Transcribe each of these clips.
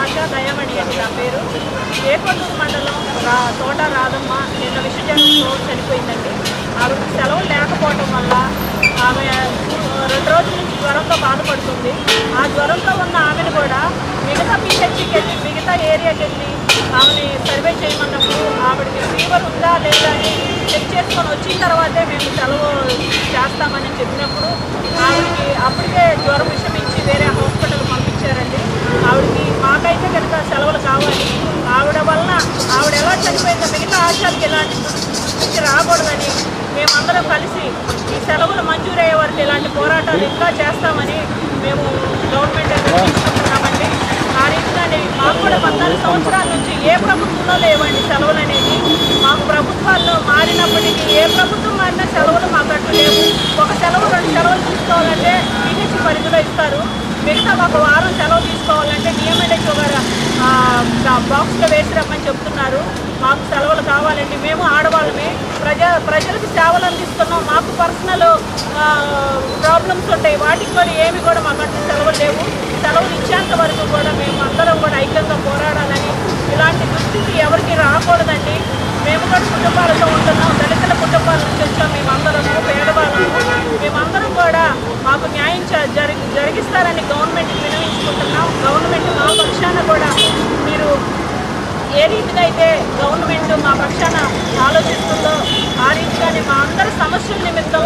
ఆశా దయమణి అని నా పేరు. ఏకొండూరు మండలం రా తోట రాదమ్మ నిన్న విషయంలో చనిపోయిందండి. ఆవిడ సెలవు లేకపోవటం వల్ల ఆమె రెండు రోజుల నుంచి జ్వరంతో బాధపడుతుంది. ఆ జ్వరంతో ఉన్న ఆమెను కూడా మిగతా పిహెచ్కి వెళ్ళి మిగతా ఏరియాకి వెళ్ళి ఆమెని సర్వే చేయమన్నప్పుడు ఆవిడకి ఫీవర్ ఉందా లేదా అని చెక్ చేసుకొని వచ్చిన తర్వాత మేము సెలవు చేస్తామని చెప్పినప్పుడు ఆవిడకి అప్పటికే జ్వరం విషమించి వేరే హాస్పిటల్ పంపించారండి ఆవిడకి మాకైతే కనుక సెలవులు కావాలి ఆవిడ వలన ఆవిడ ఇంకా మిగతా ఆశాలకి ఇలాంటి స్థితి రాకూడదని మేమందరం కలిసి ఈ సెలవులు మంజూరయ్యే వరకు ఇలాంటి పోరాటాలు ఇంకా చేస్తామని మేము గవర్నమెంట్ దగ్గర తీసుకుంటున్నామండి ఆ రీతిగానే మాకు కూడా పద్నాలుగు సంవత్సరాల నుంచి ఏ ప్రభుత్వంలో లేవండి సెలవులు అనేది మాకు ప్రభుత్వాల్లో మారినప్పటికీ ఏ ప్రభుత్వం మారినా సెలవులు మాకు అట్టు లేవు ఒక సెలవు రెండు సెలవులు తీసుకోవాలంటే పీహెచ్ పరిధిలో ఇస్తారు కనీసం ఒక వారం సెలవు తీసుకోవాలంటే డిఎంఎల్హెచ్ఓ గారు బాక్స్లో వేసి రమ్మని చెప్తున్నారు. మాకు సెలవులు కావాలండి. మేము ఆడవాళ్ళమే. ప్రజా ప్రజలకు సేవలు అందిస్తున్నాం. మాకు పర్సనల్ ప్రాబ్లమ్స్ ఉంటాయి. వాటికి కూడా ఏమి కూడా మాకు అంటే సెలవులు లేవు. సెలవులు ఇచ్చేంత వరకు కూడా మేము అందరం కూడా ఐక్యంగా పోరాడాలని ఇలాంటి దుస్థితి ఎవరికి రాకూడదండి. మేము కూడా కుటుంబాలతో ఉంటున్నాం దళితుల కుటుంబాల నుంచి వచ్చాం మేమందరము పేదవాళ్ళము మేమందరం కూడా మాకు న్యాయం చ- జరిగి జరిగిస్తారని గవర్నమెంట్కి వినవించుకుంటున్నాం గవర్నమెంట్ మా పక్షాన కూడా మీరు ఏ రీతిగా అయితే గవర్నమెంట్ మా పక్షాన ఆలోచిస్తుందో ఆ రీతిగానే మా అందరి సమస్యల నిమిత్తం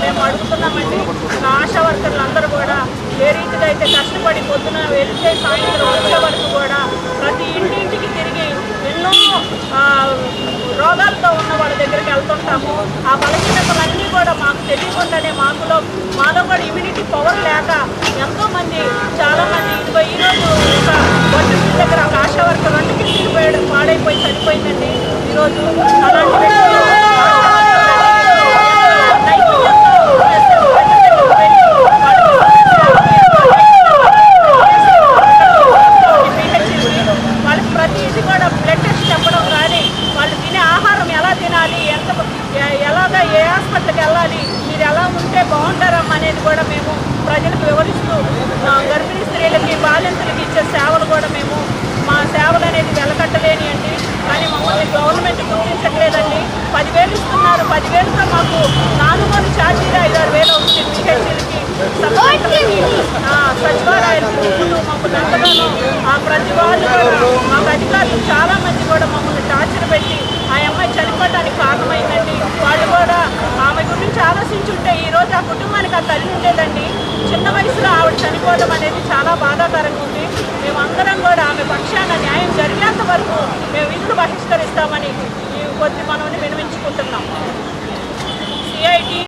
మేము అడుగుతున్నామండి. మా ఆశా వర్కర్లందరూ కూడా ఏ రీతిగా అయితే కష్టపడి పొద్దున వెళ్తే సాయంత్రం వచ్చే వరకు కూడా ప్రతి ఇంటింటికి తిరిగి ఎన్నో రోగాలతో ఉన్న వాళ్ళ దగ్గరికి వెళ్తుంటాము. ఆ బలహీనతలన్నీ కూడా మాకు తెలియకుండా ప్రజల దగ్గరికి వెళ్ళి వాళ్ళకి ప్రతిదీ కూడా బ్లడ్ టెస్ట్ చెప్పడం కానీ వాళ్ళు తినే ఆహారం ఎలా తినాలి ఎంత ఎలాగా ఏ హాస్పిటల్కి వెళ్ళాలి మీరు ఎలా ఉంటే బాగుంటారమ్మా అనేది కూడా మేము ప్రజలకు వివరిస్తూ ఆ, గర్భిణీ స్త్రీలకి బాలింతలకి ఇచ్చే సేవలు కూడా మేము మా సేవలు అనేది వెలకట్టలేని అండి కానీ మమ్మల్ని గవర్నమెంట్ గుర్తించట్లేదండి పదివేలు ఇస్తున్నారు. పదివేలతో మాకు నాలుగోని ఛార్జీలు ఐదారు వేలు అవుతుంది. సచివాలయాలు మమ్మల్ని ఆ ప్రతి వాళ్ళు కూడా మాకు అధికారులు చాలా మంది కూడా మమ్మల్ని టార్చర్ పెట్టి ఆ అమ్మాయి చనిపోవడానికి కారణమైందండి వాళ్ళు కూడా ఆమె గురించి ఆలోచించుంటే ఈ రోజు ఆ కుటుంబానికి ఆ తల్లి ఉండేదండి చిన్న వయసులో ఆవిడ చనిపోవడం అనేది చాలా బాధాకరంగా ఉంది. మేమందరం కూడా ఆమె పక్షాన న్యాయం జరిగేంత వరకు మేము విధులు బహిష్కరిస్తామని ఈ కొద్ది మనల్ని వినిపించుకుంటున్నాం సిఐటి